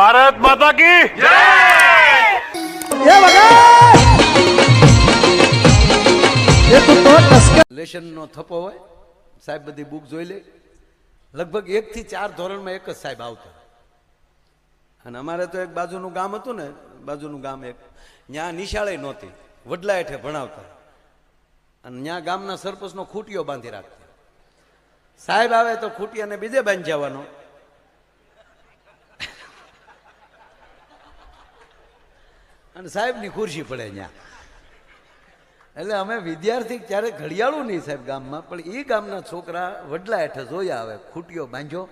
ભારત માતા કી એ વગર એ તું તો ટસકા લેશનનો થપ્પો હોય સાહેબ બધી બુક જોઈ લે. લગભગ એક થી ચાર ધોરણમાં એક જ સાહેબ આવતા અને અમારે તો એક બાજુનું ગામ હતું ને બાજુનું ગામ એક ત્યાં નિશાળે નહોતી વડલા હેઠે ભણાવતા. અને ત્યાં ગામના સરપંચનો ખૂટીઓ બાંધી રાખતા. સાહેબ આવે તો ખૂટિયાને બીજે બાંધી જવાનો. અને સાહેબની ખુરશી પડે ત્યાં એટલે અમે વિદ્યાર્થી ક્યારેક ઘડિયાળું નહીં સાહેબ ગામમાં, પણ એ ગામના છોકરા વડલા હેઠે જોયા આવે, ખૂટીઓ બાંધ્યો.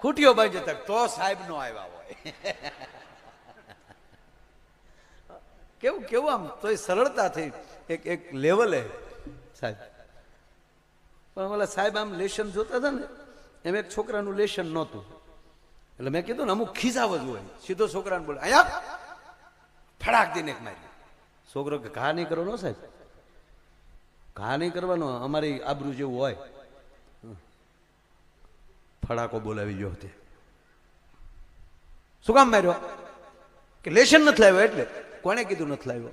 ખૂટીઓ બાંધ્યો તક તો સાહેબ નો આવ્યા હોય. કેવું કેવું આમ? તોય સરળતાથી એક એક લેવલે સાહેબ. પણ ઓલા સાહેબ આમ લેશન જોતા હતા ને, એમ એક છોકરાનું લેશન નહોતું. એટલે મેં કીધું ને, અમુક ખીજાવ જ હોય. સીધો છોકરાને બોલે, અહીંયા ફડાક દઈને મારી છોકરો કે, ઘા નહીં કરવાનો સાહેબ? ઘા નહીં કરવાનો, અમારી આબરૂ જેવું હોય. ફડાકો બોલાવી ગયો તે શું કામ માર્યો? કે લેશન નથી લાવ્યો એટલે? કોણે કીધું નથી લાવ્યો?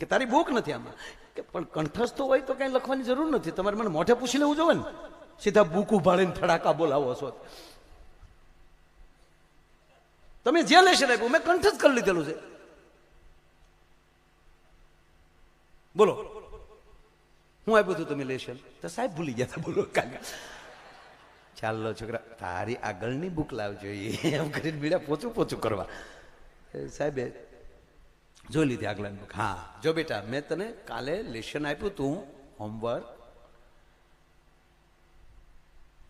કે તારી ભૂખ નથી આમાં? કે પણ કંઠસ્થ હોય તો કઈ લખવાની જરૂર નથી. તમારે મને મોઢે પૂછી લેવું જોવે ને. સીધા બુક ઉભાડીને ફડાકા બોલાવો છો. તમે જે લેશન આપ્યું મેં કંઠસ્થ કરી લીધેલું છે. બોલો. હું આપ્યું હતું તમે લેશન તો સાહેબ ભૂલી ગયા હતા, બોલો કાલે ચાલો છોકરા, તારી આગળની બુક લાવજો એમ કરીને બીડા પોચું પોચું કરવા. સાહેબે જોઈ લીધી આગળની બુક હા, જો બેટા, મેં તને કાલે લેશન આપ્યું તું હોમવર્ક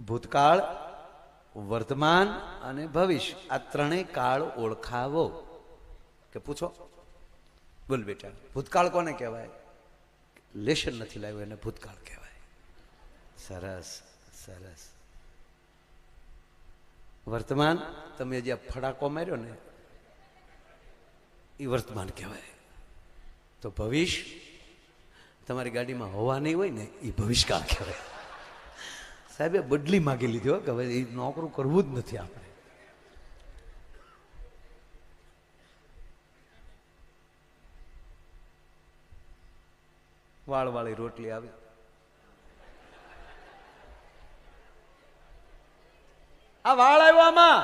ભૂતકાળ વર્તમાન અને ભવિષ્ય. આ ત્રણેય કાળ ઓળખાવો. કે પૂછો? બોલ બેટા. ભૂતકાળ કોને કહેવાય? લેશન નથી લાવ્યું એને ભૂતકાળ કહેવાય. સરસ સરસ. વર્તમાન, તમે જે ફડાકો માર્યો ને, એ વર્તમાન કહેવાય. તો ભવિષ્ય, તમારી ગાડીમાં હોવા નહીં હોય ને, એ ભવિષ્યકાળ કહેવાય. સાહેબે બદલી માગી લીધી કે હવે એ નોકરું કરવું જ નથી આપણે. વાળ વાળી રોટલી આવી. આ વાળ આવ્યો આમાં.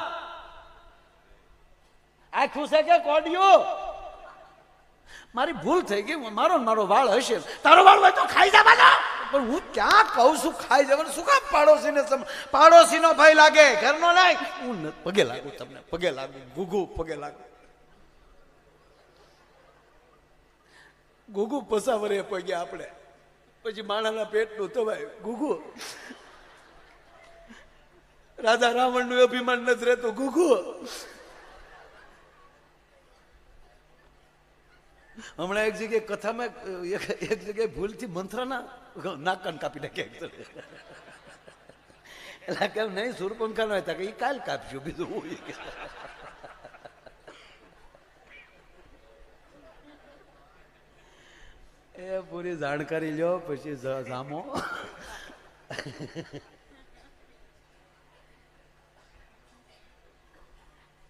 આખું છે કે કોડિયું? મારી ભૂલ થઈ ગઈ, મારો મારો વાળ હશે. તારો વાળ હોય તો ખાઈ જવાનો પણ હું ક્યાં કહું છું, ખાઈ જવાનું શું કામ પાડોશીને પાડોશીનો ભાઈ લાગે, ઘરનો નહીં. હું પગે લાગુ તમને, પગે લાગુ ગુગુ પગે લાગુ. ગુગુ પસાવરે પગ્યા આપણે. પછી માણાના પેટનું તો ભાઈ ગુગુ રાજા રાવણનું અભિમાન નથી રહેતું ગુગુ હમણાં એક જગ્યાએ કથામાં, એક જગ્યાએ ભૂલથી મંત્રના નાકન કાપી નાખ્યા એટલે કેમ નહીં સુરપંખા નો હતા કે એ કાલ કાપશું બીજું એ પૂરી જાણકારી લ્યો, પછી જામો.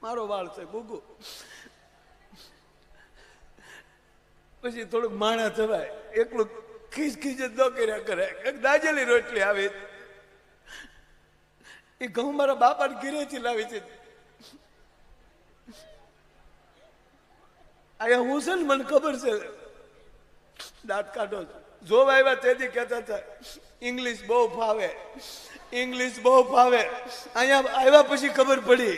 મારો વાળ છે ગુગુ પછી થોડુંક માણા થવાય. એકલું ખીચ ખીચ જ ન કર્યા કરે. એક દાજેલી રોટલી આવી. એ ઘઉં મારા બાપાને ઘીરેથી લાવી છે. અહીંયા હું છે ને મને ખબર છે. દાંત કાઢો. જોવા આવ્યા તેથી કહેતા હતા, ઇંગ્લિશ બહુ ફાવે. ઇંગ્લિશ બહુ ફાવે. અહીંયા આવ્યા પછી ખબર પડી.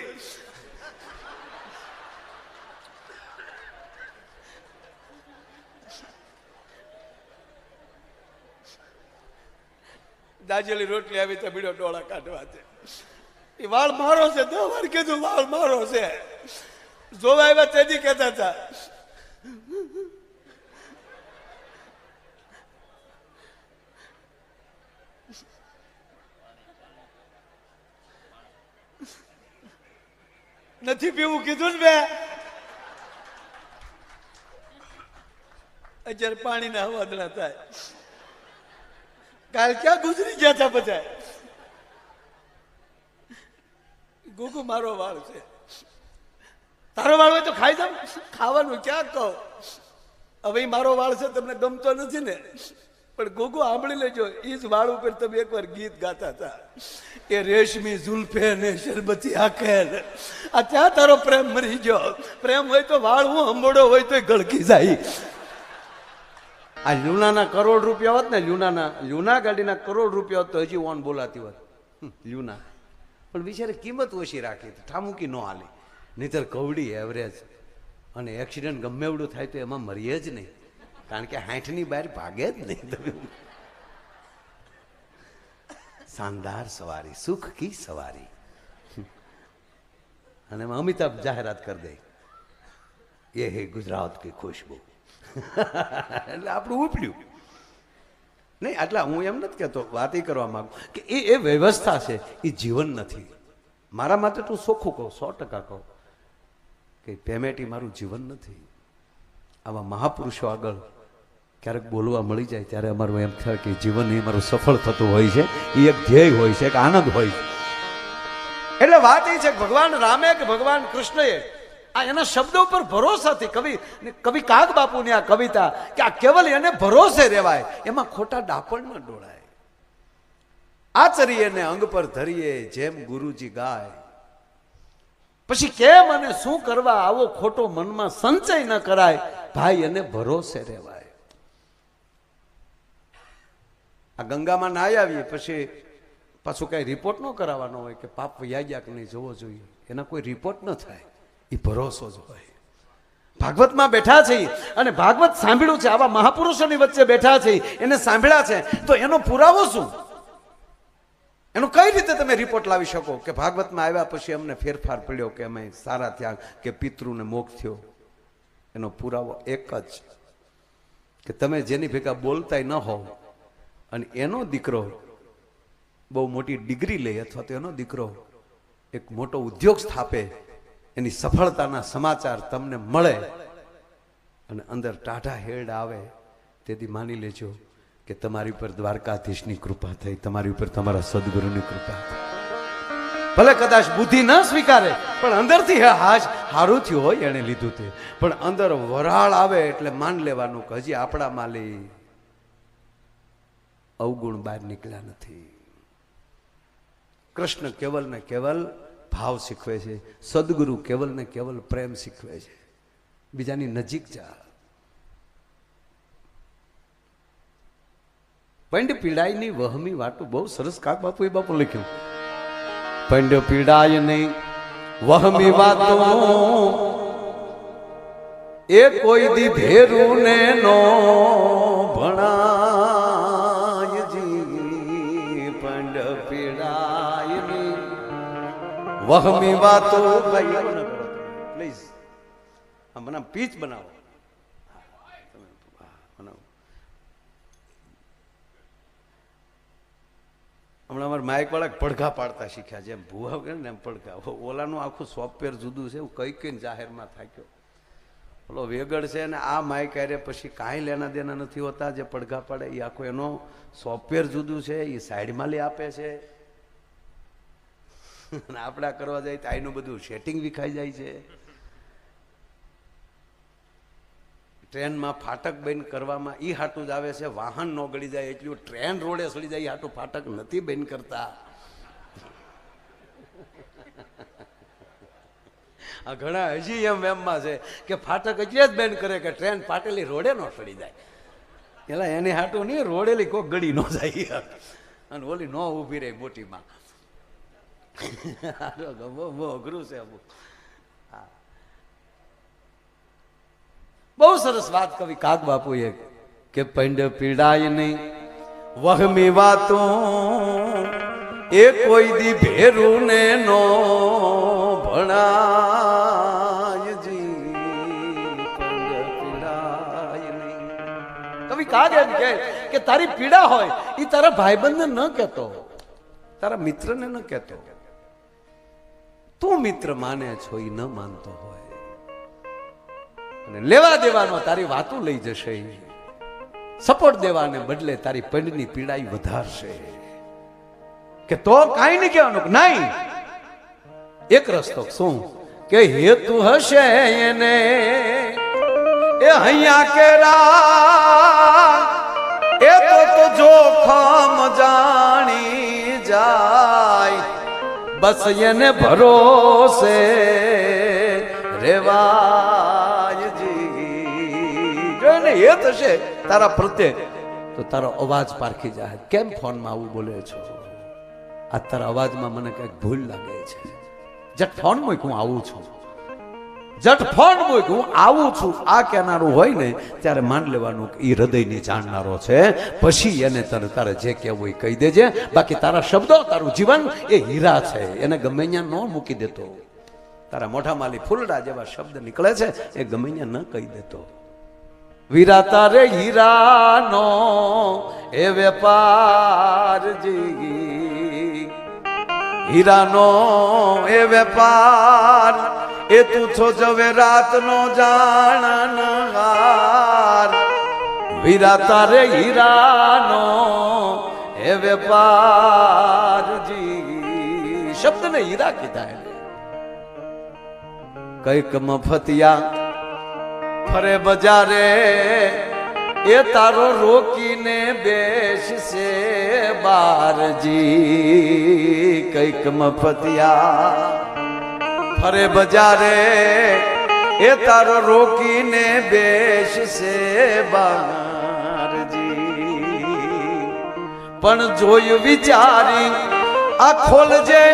દાજેલી રોટલી આવી તો બીડો ડોળા કાઢવા છે એ વાળ મારો છે, દો વાર કીધું વાળ મારો છે. જોવા આવ્યા તેથી કહેતા હતા, નથી પીવું, કીધું ને મેં અત્યારે પાણીના હવાદણા થાય. કાલ ક્યાં ગુજરી ગયા હતા બધા? ગુગુ મારો વાળ છે. તારો વાળ હોય તો ખાઈ જાવ ખાવાનું ક્યાં કહો? હવે મારો વાળ છે, તમને ગમતો નથી ને? પણ ગોગો સાંભળી લેજો એ જ વાળ ઉપર તમે એકવાર ગીત ગાતા હતા એ રેશમી ઝુલ્ફે ને શરબતી આંખે ને. આ ત્યાં તારો પ્રેમ મરી ગયો. પ્રેમ હોય તો વાળ હું અંબોડો હોય તો ગળકી જાય. આ લ્યુનાના કરોડ રૂપિયા હોત ને, લ્યુનાના, લ્યુના ગાડીના કરોડ રૂપિયા હોત તો હજી ઓન બોલાતી હોત. લ્યુના. પણ બિચારે કિંમત ઓછી રાખી ઠામુકી ન હાલી. નહીતર કવડી એવરેજ અને એક્સિડન્ટ ગમે એવડું થાય તો એમાં મરીએ જ નહીં. કારણ કે હાઠની બહાર ભાગે જ નહીં. તમે શાનદાર સવારી સુખ કી સવારી. અને એમાં અમિતાભ જાહેરાત કરી દે. એ હે ગુજરાત કી ખુશ્બુ. એટલે આપણું ઉપડ્યું. નહીં, આટલા હું એમ નથી કહેતો, વાત એ કરવા માંગુ કે એ એ વ્યવસ્થા છે, એ જીવન નથી. મારા માટે તું સોખું કહું, સો ટકા કહું કે પેમેન્ટ એ મારું જીવન નથી. આવા મહાપુરુષો આગળ ક્યારેક બોલવા મળી જાય ત્યારે અમારું એમ થાય કે જીવન એ મારું સફળ થતું હોય છે, એ એક ધ્યેય હોય છે, એક આનંદ હોય છે. એટલે વાત એ છે ભગવાન રામે કે ભગવાન કૃષ્ણએ આ એના શબ્દો પર ભરોસાથી કવિ કવિ કાગ બાપુની આ કવિતા કે આ કેવલ એને ભરોસે રહેવાય, એમાં ખોટા ડાપણ ન ડોળાય. આચરીએ અંગ પર ધરીએ, જેમ ગુરુજી ગાય. પછી કેમ અને શું કરવા આવો ખોટો મનમાં સંચય ન કરાય? ભાઈ, એને ભરોસે રહેવાય. આ ગંગામાં નાહી આવીએ, પછી પાછું કઈ રિપોર્ટ ન કરાવવાનો હોય કે પાપ વૈયા કે નહીં જોવો જોઈએ. એના કોઈ રિપોર્ટ ન થાય. એ ભરોસો જ હોય. ભાગવતમાં બેઠા છે અને ભાગવત સાંભળ્યું છે, આવા મહાપુરુષોની વચ્ચે બેઠા છે એને સાંભળ્યા છે, તો એનો પુરાવો શું? એનો કઈ રીતે તમે રિપોર્ટ લાવી શકો કે ભાગવતમાં આવ્યા પછી અમને ફેરફાર પડ્યો કે અમે સારા થયા કે પિતૃને મોક્ષ થયો? એનો પુરાવો એક જ. કે તમે જેની ભેગા બોલતાય ન હોવ, અને એનો દીકરો બહુ મોટી ડિગ્રી લે અથવા તો એનો દીકરો એક મોટો ઉદ્યોગ સ્થાપે એની સફળતાના સમાચાર તમને મળે. અને અંદર ટાઢા હેડ આવે તેથી માની લેજો કે તમારી ઉપર દ્વારકાધીશની કૃપા થઈ, તમારી ઉપર તમારા સદગુરુની કૃપા થઈ. ભલે કદાચ બુદ્ધિ ન સ્વીકારે, પણ અંદરથી હાજ હારું થયું હોય એણે લીધું તે. પણ અંદર વરાળ આવે એટલે માન લેવાનું કે હજી આપણા માલી અવગુણ બહાર નીકળ્યા નથી. કૃષ્ણ કેવલ ને કેવલ ભાવ શીખવે છે, સદગુરુ કેવલ ને કેવલ પ્રેમ શીખવે છે. બીજાની નજીક જા. પંડ પીડાયની વહમી વાટો બહુ સરસ કાક બાપુ એ બાપુ લખ્યું. પંડ પીડાય નહીં વહમી વાતો એ કોઈ દી ભેરું ને નો ભણાય. વહમી વાતો પ્લીઝ મને પીચ બનાવો. હા, હમણાં અમારા માઇક વાળા પડઘા પાડતા શીખ્યા જેમ ભૂવા કરે ને એમ પડઘા. ઓલાનું આખું સોફ્ટવેર જુદું છે એવું કઈ કઈ જાહેરમાં થાક્યો. ઓલો વેગડ છે ને આ માઇક આરે પછી કાંઈ લેના દેના નથી હોતા જે પડઘા પાડે એ આખું એનો સોફ્ટવેર જુદું છે એ સાઈડમાં લઈ આપે છે. અને આપણા કરવા જાય તો આનું બધું સેટિંગ વિખાઈ જાય છે. ટ્રેનમાં ફાટક બંધ કરવામાં એ હાટું જ આવે છે, વાહન ન ગળી જાય એટલું ટ્રેન રોડે સડી જાય એ હાટું ફાટક નથી બંધ કરતા. આ ઘણા હજી એમ એમમાં છે કે ફાટક એટલે જ બેન કરે કે ટ્રેન ફાટેલી રોડે ન સડી જાય. પેલા એની હાટું નહીં, રોડેલી કોક ગળી ન જાય. અને ઓલી ન ઊભી રહી મોટીમાં. બહુ અઘરું છે બહુ સરસ વાત કવિ કાક બાપુએ કે પંડ પીડાય નહીં. વહમી વાતો, એ કોઈ દી ભેરું ને નો ભણાય કાગ એમ કહે કે તારી પીડા હોય એ તારા ભાઈબંધને ન કહેતો. તારા મિત્રને ન કહેતો. તું મિત્ર માને છો એ ન માનતો હોય. અને લેવા દેવાનો તારી વાતું લઈ જશે સપોર્ટ દેવાને બદલે તારી પંડની પીડાઈ વધારશે. કે તો કાંઈ નહીં કહેવાનું નહીં. એક રસ્તો શું? કે હેતુ હશે એને. એ અહીંયા કેરા બસ એને ભરોસે રેવાય જી. એ એને તારા પ્રત્યે તો તારો અવાજ પારખી જાય કેમ ફોનમાં આવું બોલે છો? આ તારા અવાજમાં મને કંઈક ભૂલ લાગે છે. જટ ફોન હું આવું છું. જટ ફોન મૂક હું આવું છું, આ કહેનારું હોય ને, ત્યારે માન લેવાનું એ હૃદયની જાણનારો છે. પછી એને તને તારે જે કહેવું એ કહી દેજે. બાકી તારા શબ્દો, તારું જીવન એ હીરા છે. એને ગમે ત્યાં ન મૂકી દેતો. તારા મોઢા માલી ફૂલડા જેવા શબ્દ નીકળે છે, એ ગમે ત્યાં ન કહી દેતો. વીરા તારે હીરાનો એ વેપાર જી. હીરાનો એ વેપાર એ તું છો જવે રાતનો જાણનહાર. વીરા તારે હીરાનો હે વેપારજી શબ્દ શબ્દને હીરા કીધા કંઈક મફતિયા ફરે બજારે, એ તારો રોકીને બેસશે બારજી કંઈક મફતિયા ફરે બજારે, એ તારો રોકીને બેસશે બારજી પણ જોયું વિચારી, આ ખોલજે,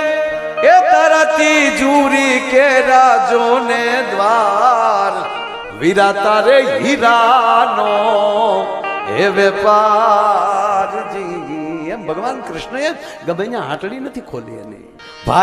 એ તારા તિજુરી કે રાજોને દ્વાર. વીરા તારે હીરાનો, એ વેપારજી. એમ ભગવાન કૃષ્ણએ ગમે હાટડી નથી ખોલી એની. ભાઈ